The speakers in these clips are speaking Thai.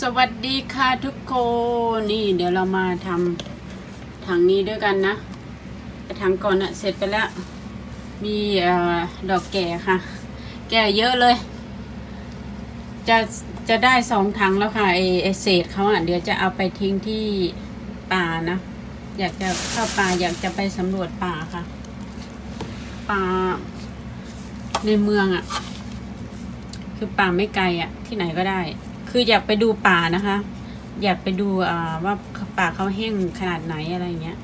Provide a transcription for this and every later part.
สวัสดีค่ะทุกคนนี่เดี๋ยวเรามาทำถังนี้ด้วยกันนะถังก่อนอะเสร็จไปแล้ว มีเอ่อดอกแก่ค่ะ แก่เยอะเลย จะจะได้สองถังแล้วค่ะไอไอเศษเขาอะเดี๋ยวจะเอาไปทิ้งที่ป่านะ อยากจะเข้าป่าอยากจะไปสำรวจป่าค่ะ ป่าในเมืองอะคือป่าไม่ไกลอะที่ไหนก็ได้ คืออยากไปดูป่านะคะ อยากไปดูว่าป่าเขาแห้งขนาดไหนอะไรเงี้ย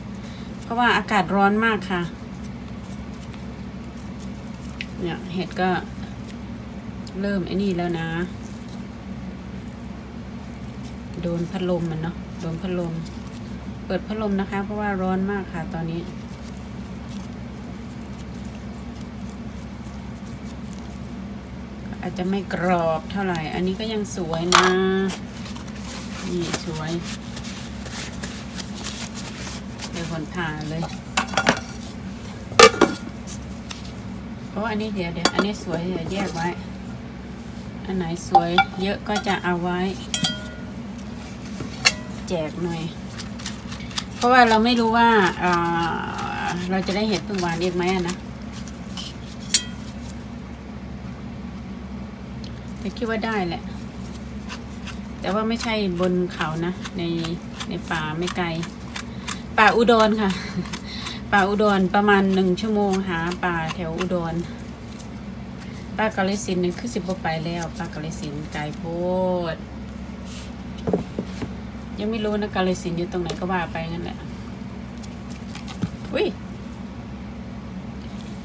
เพราะว่าอากาศร้อนมากค่ะ เนี่ยเห็ดก็เริ่มไอ้นี่แล้วนะ โดนพัดลมมันเนาะโดนพัดลม เปิดพัดลมนะคะ เพราะว่าร้อนมากค่ะตอนนี้ อาจจะไม่กรอบเท่าไหร่ อันนี้ก็ยังสวยนะ นี่สวยเดี๋ยวคนทาเลยเพราะอันนี้เดี๋ยวเดี๋ยวอันนี้สวยเดี๋ยวแยกไว้ อันไหนสวยเยอะก็จะเอาไว้ แจกหน่อย เพราะว่าเราไม่รู้ว่าอ่าเราจะได้เห็ดพึ่งหวานอีกไหมนะ แต่ คิดว่าได้แหละ แต่ว่าไม่ใช่บนเขานะ ในในป่าไม่ไกล ป่าอุดรค่ะ ป่าอุดรประมาณหนึ่งชั่วโมงหา ป่าแถวอุดรป้ากาลสินนี่คือสิบกว่าไปแล้วป้ากาลสินไกลโพดยังไม่รู้นะกาลสินอยู่ตรงไหนก็ว่าไปงั้นแหละอุ้ย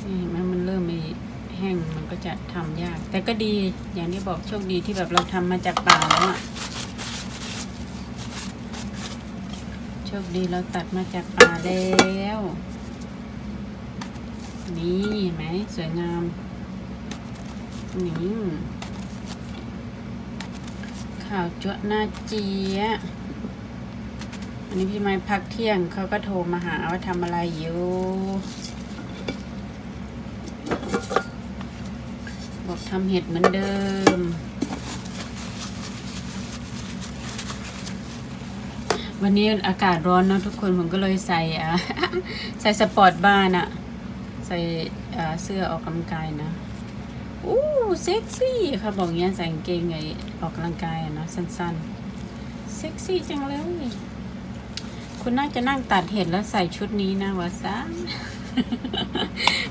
นี่เห็นมันเริ่มมี ห้งมันก็จะทำยาก แต่ก็ดีอย่างที่บอกโชคดีที่แบบเราทำมาจากป่าแล้วอะโชคดีเราตัดมาจากป่าแล้ว นี่เห็นไหมสวยงามนี่ข่าวจั่วหน้าเจียอันนี้พี่ไม้พักเที่ยงเขาก็โทรมาหาว่าทำอะไรอยู่ บอกทำเห็ดเหมือนเดิม วันนี้อากาศร้อนเนอะทุกคนผมก็เลยใส่ใส่สปอร์ตบ้านอะใส่เสื้อออกกำลังกายนะอู้เซ็กซี่ค่ะบอกเงี้ยใส่กางเกงไงออกกำลังกายอะนะสั้นๆ เซ็กซี่จังเลย คุณน่าจะนั่งตัดเห็ดแล้วใส่ชุดนี้นะวะซะ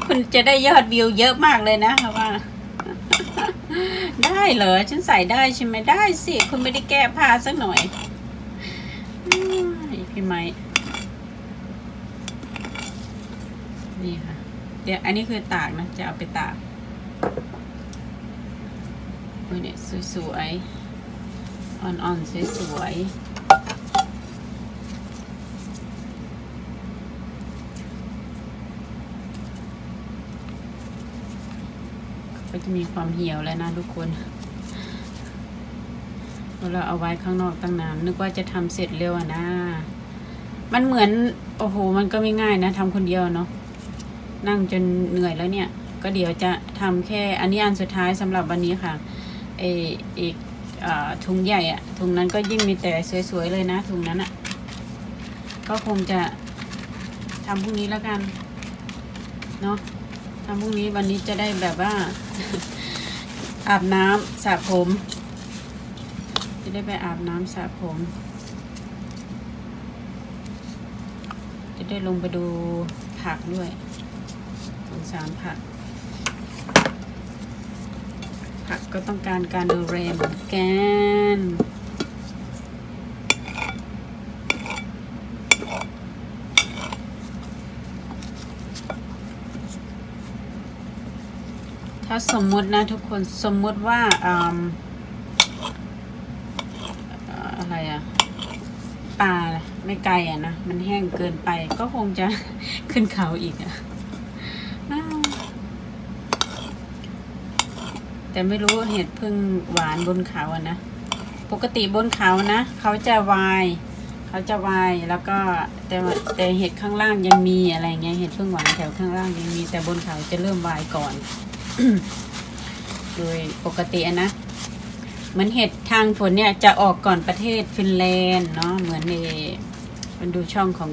คุณจะได้ยอดวิวเยอะมากเลยนะค่ะว่า ได้เหรอ ฉันใส่ได้ใช่ไหมได้สิ คุณไม่ได้แก้ผ้าสักหน่อยอพี่ไม้นี่ค่ะ เดี๋ยวอันนี้คือตากนะ จะเอาไปตากโอ้ยเนี่ยสวยๆ อ่อนๆ สวยๆ ก็จะมีความเหี่ยวแล้วนะทุกคนเราเอาไว้ข้างนอกตั้งนานนึกว่าจะทำเสร็จเร็วอะนะ มันเหมือน โอ้โห มันก็ไม่ง่ายนะทำคนเดียวเนาะนั่งจนเหนื่อยแล้วเนี่ย ก็เดี๋ยวจะทำแค่ อันนี้อันสุดท้ายสำหรับวันนี้ค่ะเออีกถุงใหญ่อะถุงนั้นก็ยิ่งมีแต่สวยๆเลยนะถุงนั้นอะก็คงจะทำพรุ่งนี้แล้วกัน เนาะทำพรุ่งนี้วันนี้จะได้แบบว่า อาบน้ำสระผม จะได้ไปอาบน้ำสระผม จะได้ลงไปดูผักด้วยสงสารผัก ผักก็ต้องการการดูแลเหมือนกัน ถ้าสมมุตินะทุกคนสมมุติว่าออะไรอะป่าไม่ไกลอะนะ มันแห้งเกินไปก็คงจะขึ้นเขาอีกอะแต่ไม่รู้เห็ดพึ่งหวานบนเขาอะนะ ปกติบนเขานะ เขาจะวายเขาจะวายแล้วก็แต่แต่เห็ดข้างล่างยังมีอะไรเงี้ยเห็ดพึ่งหวานแถวข้างล่างยังมีแต่บนเขาจะเริ่มวายก่อน โดยปกติอะนะ เหมือนเห็ดทางฝนเนี่ยจะออกก่อนประเทศฟินแลนด์เนาะเหมือนในมันดูช่องของ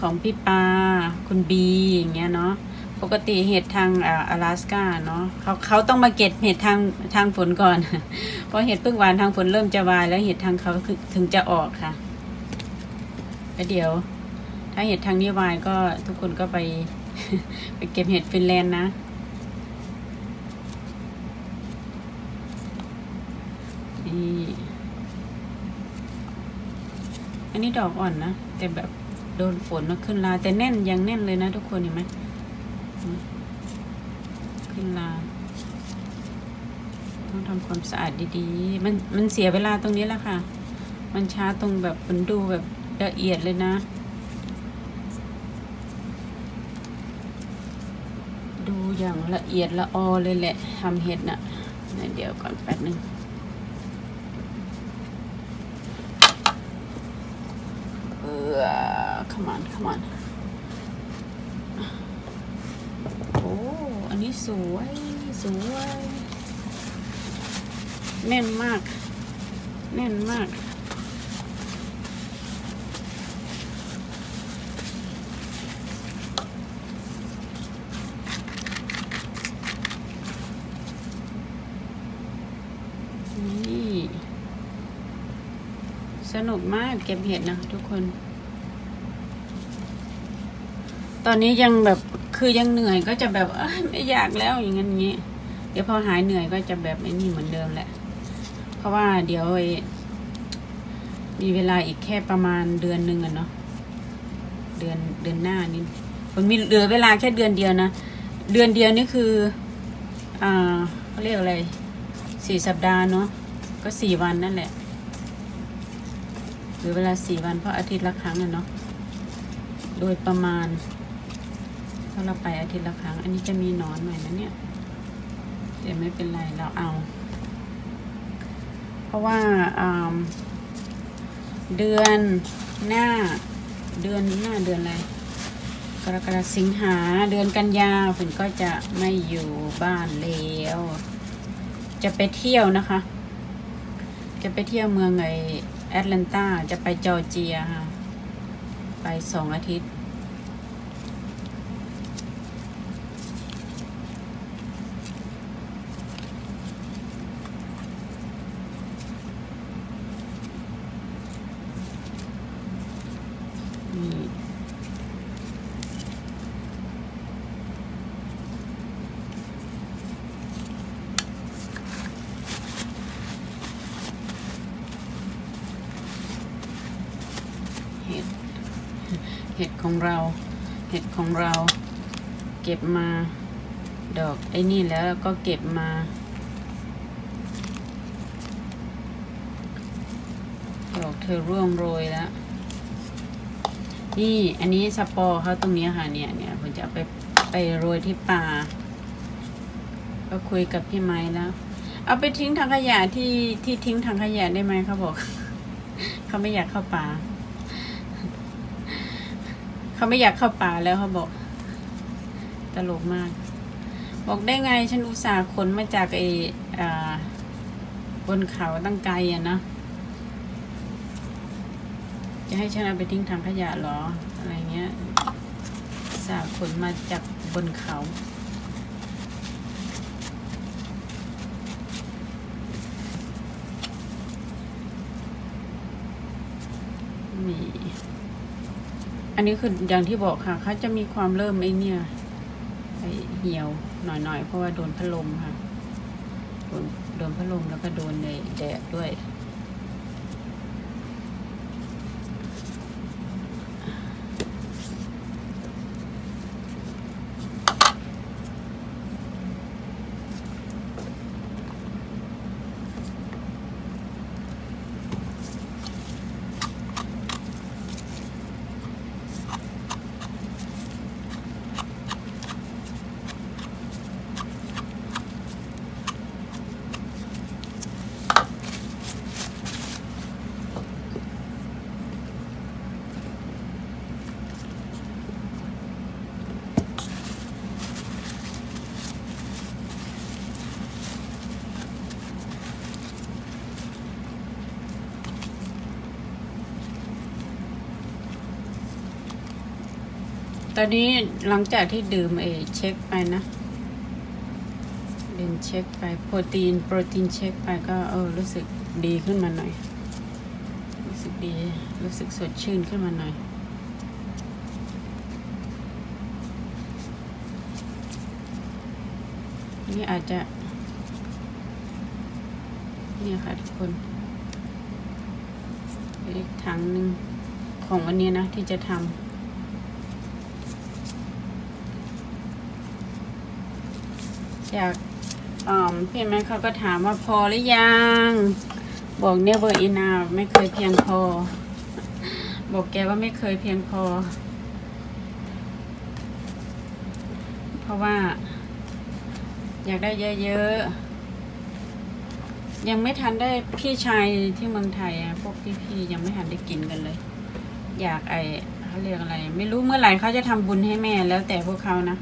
ของพี่ปาคุณบีอย่างเงี้ยเนาะปกติเห็ดทางอ่า阿拉斯กาเนาะเขาเขาต้องมาเก็บเห็ดทางทางฝนก่อน เพราะเห็ดพึ่งหวานทางฝนเริ่มจะวายแล้วเห็ดทางเขาคือถึงจะออกค่ะแล้วเดี๋ยว ถ้าเห็ดทางนี้วายก็ทุกคนก็ไป ไปเก็บเห็ดฟินแลนด์นะ นี่ อันนี้ดอกอ่อนนะ แต่แบบโดนฝนมาขึ้นลา แต่แน่นยังแน่นเลยนะทุกคนเห็นไหมขึ้นลา ต้องทำความสะอาดดีๆ มันมันเสียเวลาตรงนี้แหละค่ะ มันช้าตรงแบบมันดูแบบละเอียดเลยนะดูอย่างละเอียดละออเลยแหละทำเห็ดน่ะ เดี๋ยวก่อนแป๊บนึง เออ come on come on โอ้อันนี้สวยสวยแน่นมาก แน่นมากนี่สนุกมากเก็บเห็ดนะทุกคน ตอนนี้ยังแบบคือยังเหนื่อยก็จะแบบไม่อยากแล้วอย่างนั้นงี้ เดี๋ยวพอหายเหนื่อยก็จะแบบไอ้นี่เหมือนเดิมแหละ เพราะว่าเดี๋ยวมีเวลาอีกแค่ประมาณเดือนหนึ่งอะเนาะเดือนเดือนหน้านี่มันมีเหลือเวลาแค่เดือนเดียวนะเดือนเดียวนี่คืออ่าเขาเรียกอะไรสี่สัปดาห์เนาะก็สี่วันนั่นแหละหรือเวลาสี่วันเพราะอาทิตย์ละครั้งอะเนาะโดยประมาณ ถ้าเราไปอาทิตย์ละครั้ง อันนี้จะมีนอนหน่อยนะเนี่ยแต่ไม่เป็นไรเราเอา เพราะว่าอ่าเดือนหน้า เดือนหน้าเดือนอะไรกรกฎาสิงหาเดือนกันยาฝนก็จะไม่อยู่บ้านแล้วจะไปเที่ยวนะคะ จะไปเที่ยวเมืองไอแอตแลนตาจะไปจอร์เจียค่ะ ไปสองอาทิตย์ นี่เห็ด เห็ดของเรา เห็ดของเรา เก็บมา ดอกไอ้นี่แล้วก็เก็บมา ดอกเธอร่วงโรยแล้ว นี่ อันนี้สปอร์เขาตรงนี้ค่ะเนี่ยเนี่ยผมจะเอาไปไปโรยที่ป่า ก็คุยกับพี่ไม้แล้วเอาไปทิ้งทางขยะที่ที่ทิ้งทางขยะได้ไหมเขาบอก เขาไม่อยากเข้าป่า เขาไม่อยากเข้าป่าแล้วเขาบอก ตลกมาก บอกได้ไงฉันอุตส่าห์ขนมาจากไอ้อ่าบนเขาตั้งไกลอะนะ จะให้ฉันเอาไปทิ้งถังขยะหรอ อะไรเงี้ยอุตสาห์ขนมาจากบนเขา นี่ อันนี้คืออย่างที่บอกค่ะเขาจะมีความเริ่มไอเนี่ยไอเหี่ยวหน่อยๆ เพราะว่าโดนพัดลมค่ะ โดนโดนพัดลมแล้วก็โดนในแดดด้วย น ตอนนี้หลังจากที่ดื่มเอเช็คไปนะดื่มเช็คไปโปรตีน โปรตีนเช็คไปก็เออรู้สึกดีขึ้นมาหน่อย รู้สึกดี รู้สึกสดชื่นขึ้นมาหน่อยนี่อาจจะ เนี่ยค่ะทุกคนอีกถังหนึ่งของวันนี้นะที่จะทำ อยากพี่แม่เขาก็ถามว่าพอหรือยัง บอก never enough ไม่เคยเพียงพอ บอกแกว่าไม่เคยเพียงพอ เพราะว่า อยากได้เยอะๆ ยังไม่ทันได้พี่ชายที่เมืองไทยอะพวกพี่ๆยังไม่ทันได้กินกันเลย อยากไอเขาเรียกอะไร ไม่รู้เมื่อไหร่เขาจะทำบุญให้แม่แล้วแต่พวกเขานะ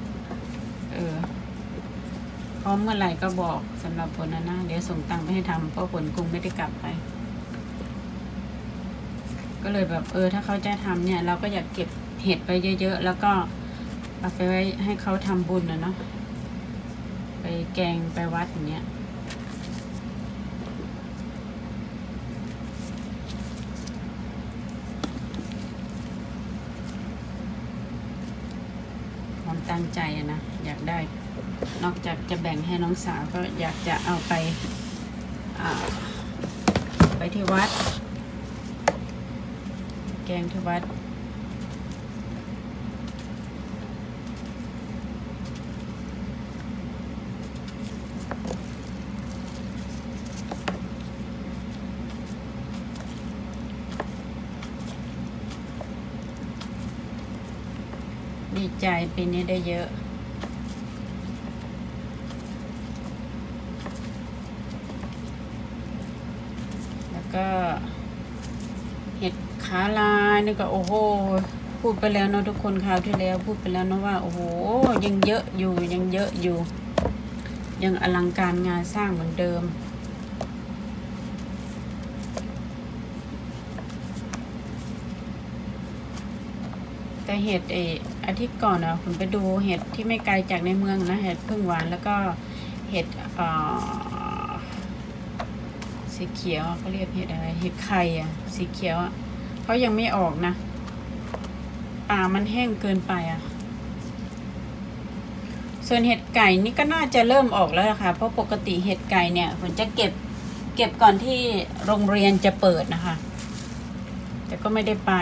พร้อมเมื่อไหร่ก็บอกสำหรับผลนะนะเดี๋ยวส่งตังค์ไปให้ทำเพราะผลคงไม่ได้กลับไป ก็เลยแบบเออ ถ้าเขาจะทำเนี่ย เราก็อยากเก็บเห็ดไปเยอะ ๆ แล้วก็เอาไปไว้ให้เขาทำบุญนะเนาะไปแกงไปวัดอย่างเงี้ยความตั้งใจนะ อยากได้ นอกจากจะแบ่งให้น้องสาวก็อยากจะเอาไปาไปที่วัด แกงที่วัดดีใจปีนี้ได้เยอะ แล้วก็ เห็ด ขาลายนี่ก็โอ้โหพูดไปแล้วเนาะทุกคนคราวที่แล้วพูดไปแล้วเนาะว่าโอ้โหยังเยอะอยู่ยังเยอะอยู่ ยังอลังการงานสร้างเหมือนเดิมแต่เห็ดเอออาทิตย์ก่อนอะผมไปดูเห็ดที่ไม่ไกลจากในเมืองนะเห็ดพึ่งหวานแล้วก็เห็ดสีเขียวอะเขาเรียกเห็ดอะไรเห็ดไข่อะสีเขียวอะ เขายังไม่ออกนะป่ามันแห้งเกินไปอะส่วนเห็ดไก่นี่ก็น่าจะเริ่มออกแล้วค่ะ เพราะปกติเห็ดไก่เนี่ยผมจะเก็บเก็บก่อนที่โรงเรียนจะเปิดนะคะ แต่ก็ไม่ได้ไป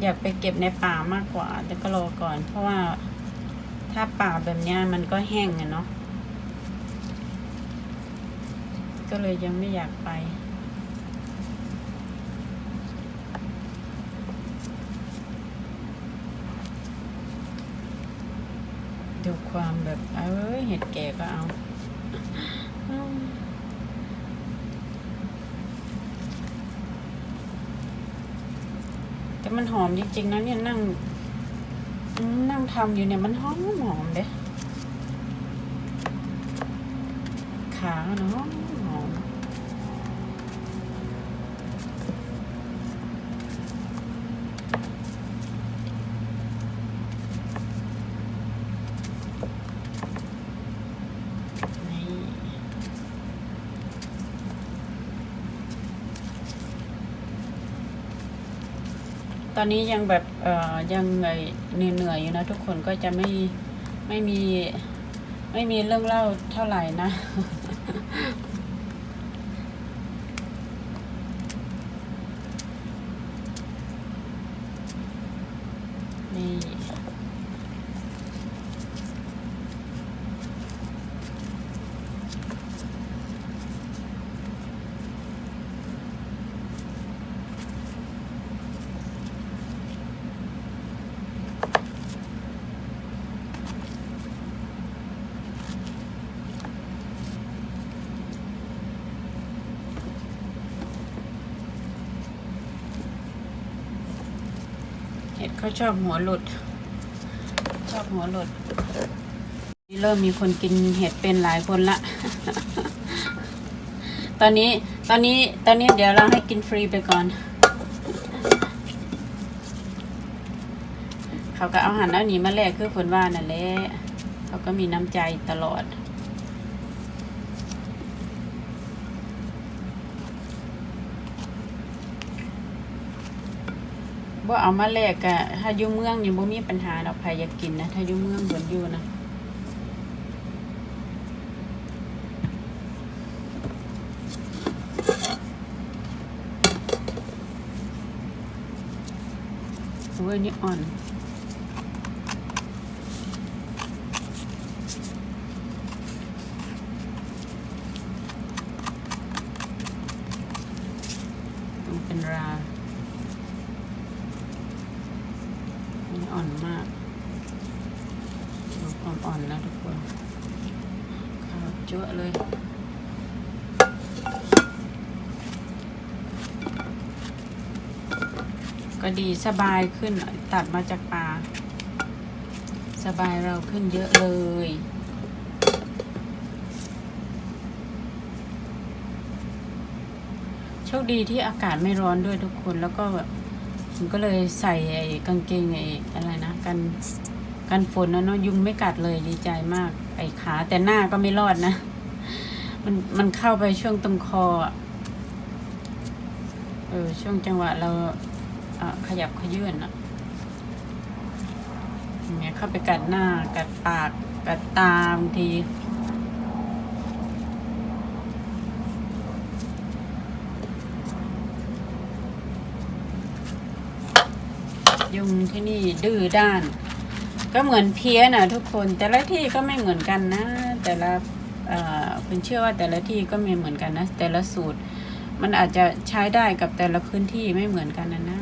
อยากไปเก็บในป่ามากกว่า แต่ก็รอก่อน เพราะว่าถ้าป่าแบบนี้มันก็แห้งอะเนาะก็เลยยังไม่อยากไป ดูความแบบเอ้ยเห็ดแก่ก็เอาแต่มันหอมจริงๆนะเนี่ยนั่ง นั่งทำอยู่เนี่ยมันหอมหอมเด้ขาเนาะหอมนี่ ตอนนี้ยังแบบเอ่อยังไงเหนื่อยอยู่นะทุกคนก็จะไม่ไม่มีไม่มีเรื่องเล่าเท่าไหร่นะ นี่ เขาชอบหัวหลุด ชอบหัวหลุด นี่เริ่มมีคนกินเห็ดเป็นหลายคนละ ตอนนี้ตอนนี้ตอนนี้เดี๋ยวเราให้กินฟรีไปก่อน เขาก็เอาหันเอาหนีมาแลกคือฝนว่านั่นแหละเขาก็มีน้ำใจตลอด บ่เอามาแลกกะถ้าอยู่เมืองนี่บ่มีปัญหาดอกใครอยากกินนะถ้าอยู่เมืองเบนอยู่นะโอ้ยนี่อ่อนมันเป็นรามัน อ่อนมากดูความอ่อนนะทุกคนข้าวจั่วะเลยก็ดีสบายขึ้นตัดมาจากปลาสบายเราขึ้นเยอะเลยโชคดีที่อากาศไม่ร้อนด้วยทุกคนแล้วก็แบบ ผมก็เลยใส่ไอ้กางเกงไอ้อะไรนะกันกันฝนนะเนาะยุงไม่กัดเลยดีใจมาก ไอ้ขาแต่หน้าก็ไม่รอดนะ มันมันเข้าไปช่วงตรงคอเออช่วงจังหวะเราอะขยับขยื่นอะอย่างเงี้ยเข้าไปกัดหน้ากัดปากกัดตาบางที ยุงที่นี่ดื้อด้าน ก็เหมือนเพี้ยนะทุกคน แต่ละที่ก็ไม่เหมือนกันนะ แต่ละอ่อคุณเชื่อว่าแต่ละที่ก็ไม่เหมือนกันนะ แต่ละสูตร มันอาจจะใช้ได้กับแต่ละพื้นที่ไม่เหมือนกันนะนะ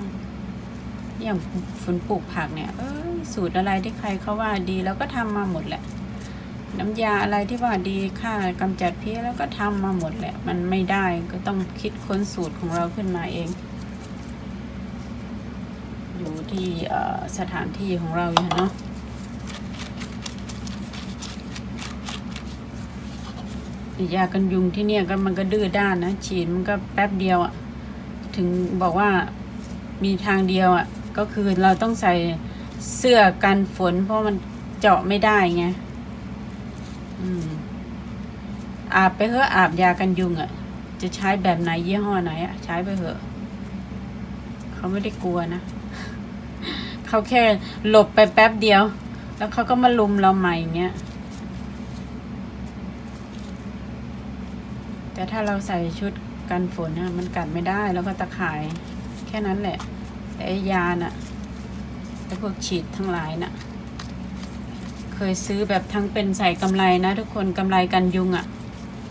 อย่างฝนปลูกผักเนี่ยเอ้ยสูตรอะไรที่ใครเขาว่าดีแล้วก็ทำมาหมดแหละ น้ำยาอะไรที่ว่าดีค่ากำจัดเพี้ยแล้วก็ทำมาหมดแหละ มันไม่ได้ก็ต้องคิดค้นสูตรของเราขึ้นมาเอง อยู่ที่สถานที่ของเราอยู่เนาะยากันยุงที่เนี่ยก็มันก็ดื้อด้านนะ ฉีดมันก็แป๊บเดียวอะถึงบอกว่ามีทางเดียวอะก็คือเราต้องใส่เสื้อกันฝน เพราะมันเจาะไม่ได้ไงอืมอาบไปเถอะอาบยากันยุงอะจะใช้แบบไหนยี่ห้อไหนอะใช้ไปเถอะ เขาไม่ได้กลัวนะ เขาแค่หลบไปแป๊บเดียว แล้วเขาก็มาลุมเราใหม่เงี้ย แต่ถ้าเราใส่ชุดกันฝนนะมันกัดไม่ได้แล้วก็ตะข่ายแค่นั้นแหละ แต่ไอยาน่ะไอ้พวกฉีดทั้งหลายน่ะ เคยซื้อแบบทั้งเป็นใส่กำไรนะ ทุกคนกำไรกันยุงอะ่ะ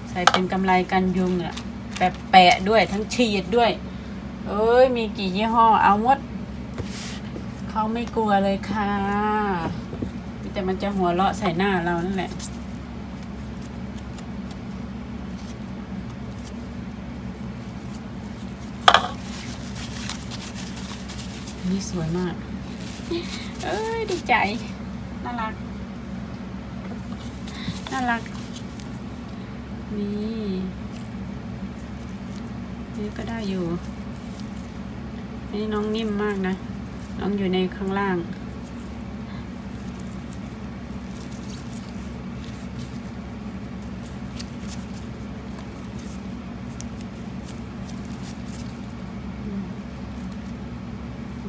ใส่เป็นกำไรกันยุงอะ่ะแบบแปะด้วยทั้งฉีดด้วย เอ้ยมีกี่ยี่ห้อเอาหมด เขาไม่กลัวเลยค่ะ แต่มันจะหัวเราะใส่หน้าเรานั่นแหละนี่สวยมาก เอ้ยดีใจ น่ารัก น่ารัก นี่นี่ก็ได้อยู่ นี่น้องนิ่มมากนะ น้องอยู่ในข้างล่าง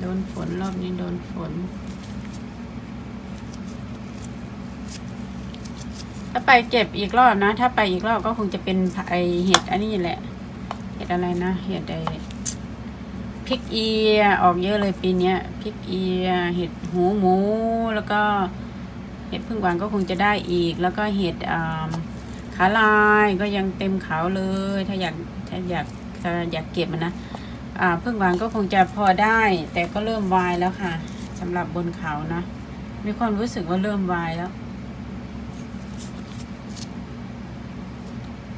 โดนฝนรอบนี้โดนฝน ถ้าไปเก็บอีกรอบนะ ถ้าไปอีกรอบก็คงจะเป็นไอเห็ดอันนี้แหละ เห็ดอะไรนะ เห็ดไอ พริกเอียออกเยอะเลยปีนี้พริกเอีย เห็ดหูหมู แล้วก็เห็ดพึ่งหวานก็คงจะได้อีก แล้วก็เห็ดขาลายก็ยังเต็มเขาเลย ถ้าอยากถ้าอยากถ้าอยากเก็บมันนะอ่าพึ่งหวานก็คงจะพอได้ แต่ก็เริ่มวายแล้วค่ะสำหรับบนเขานะมีความรู้สึกว่าเริ่มวายแล้ว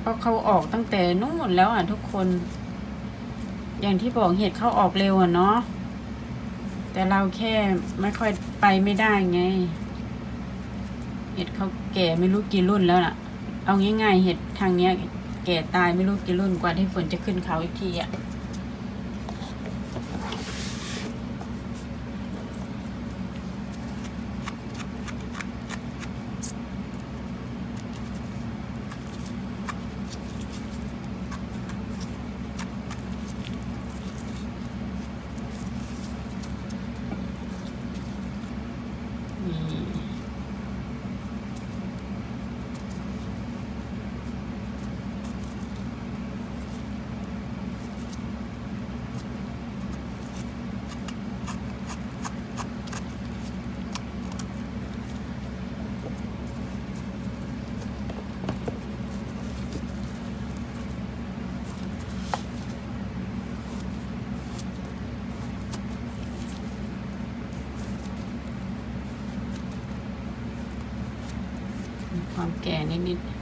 เพราะเขาออกตั้งแต่นู่นแล้วอะทุกคน อย่างที่บอกเห็ดเขาออกเร็วอะเนาะแต่เราแค่ไม่ค่อยไปไม่ได้ไง เห็ดเขาแก่ไม่รู้กี่รุ่นแล้วน่ะ เอาง่ายๆเห็ดทางเนี้ย แก่ตายไม่รู้กี่รุ่นกว่าที่ฝนจะขึ้นเขาอีกทีอะ น ความ แก่นิดๆ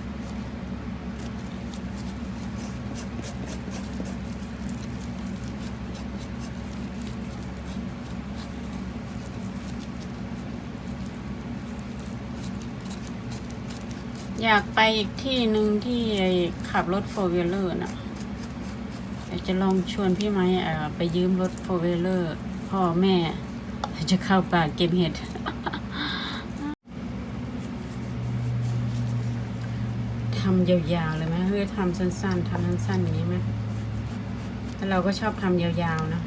อยากไปอีกที่หนึ่งที่ไอ้ขับรถโฟร์วลเลอร์น่ะอยากจะลองชวนพี่ไม่ไปยืมรถโฟร์วลเลอร์พ่อแม่จะเข้าป่าเก็บเห็ด ทำยาวๆเลยไหมเฮ้ยทำสั้นๆทำสั้นๆอย่างนี้ไหมแต่เราก็ชอบทำยาวๆนะ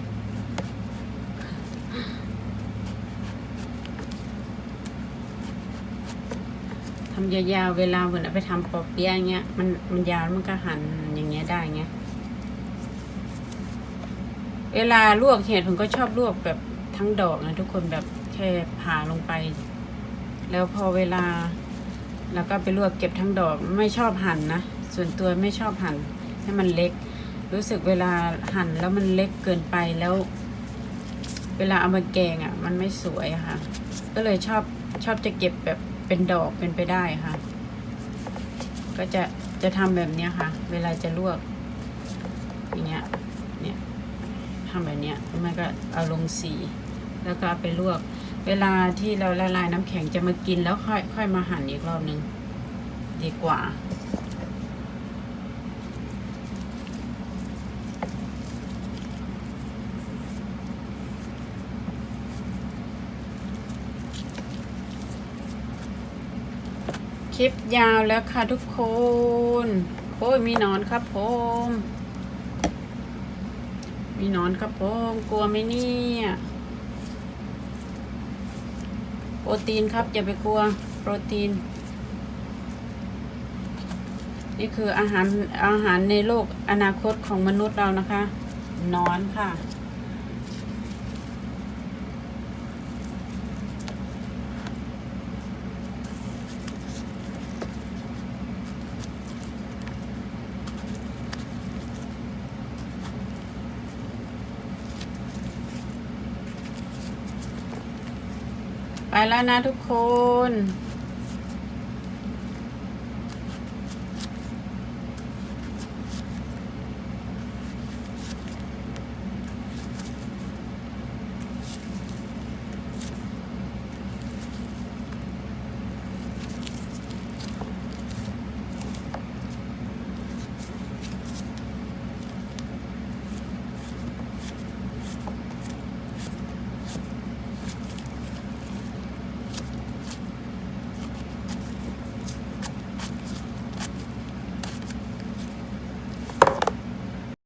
ทำยาวๆเวลาเหมือนไปทำปอเปี๊ยะอย่างเงี้ยมันมันยาวมันก็หันอย่างเงี้ยได้ไงเวลาลวกเห็ดผมก็ชอบลวกแบบทั้งดอกนะทุกคนแบบแค่ผ่าลงไป แล้วพอเวลา เราก็ไปลวกเก็บทั้งดอกไม่ชอบหั่นนะ ส่วนตัวไม่ชอบหั่นให้มันเล็ก รู้สึกเวลาหั่นแล้วมันเล็กเกินไปแล้ว เวลาเอามาแกงอะ่ะ มันไม่สวยค่ะ ก็เลยชอบชอบจะเก็บแบบเป็นดอกเป็นไปได้ค่ะ ก็จะจะทำแบบนี้ค่ะ เวลาจะลวกอย่างเงี้ยเนี่ยทำแบบเนี้ยมันก็เอาลงสี แล้วก็เอาไปลวก เวลาที่เราละลายน้ำแข็งจะมากินแล้วค่อยค่อยมาหั่นอีกรอบนึง ดีกว่า คลิปยาวแล้วค่ะทุกคน โอ้ยมีนอนครับผมมีนอนครับผม กลัวไหมเนี่ยโป รตีนครับ อย่าไปกลัวโปรตีน นี่คืออาหารอาหารในโลกอนาคตของมนุษย์เรานะคะนอนค่ะ ไปแล้วนะทุกคน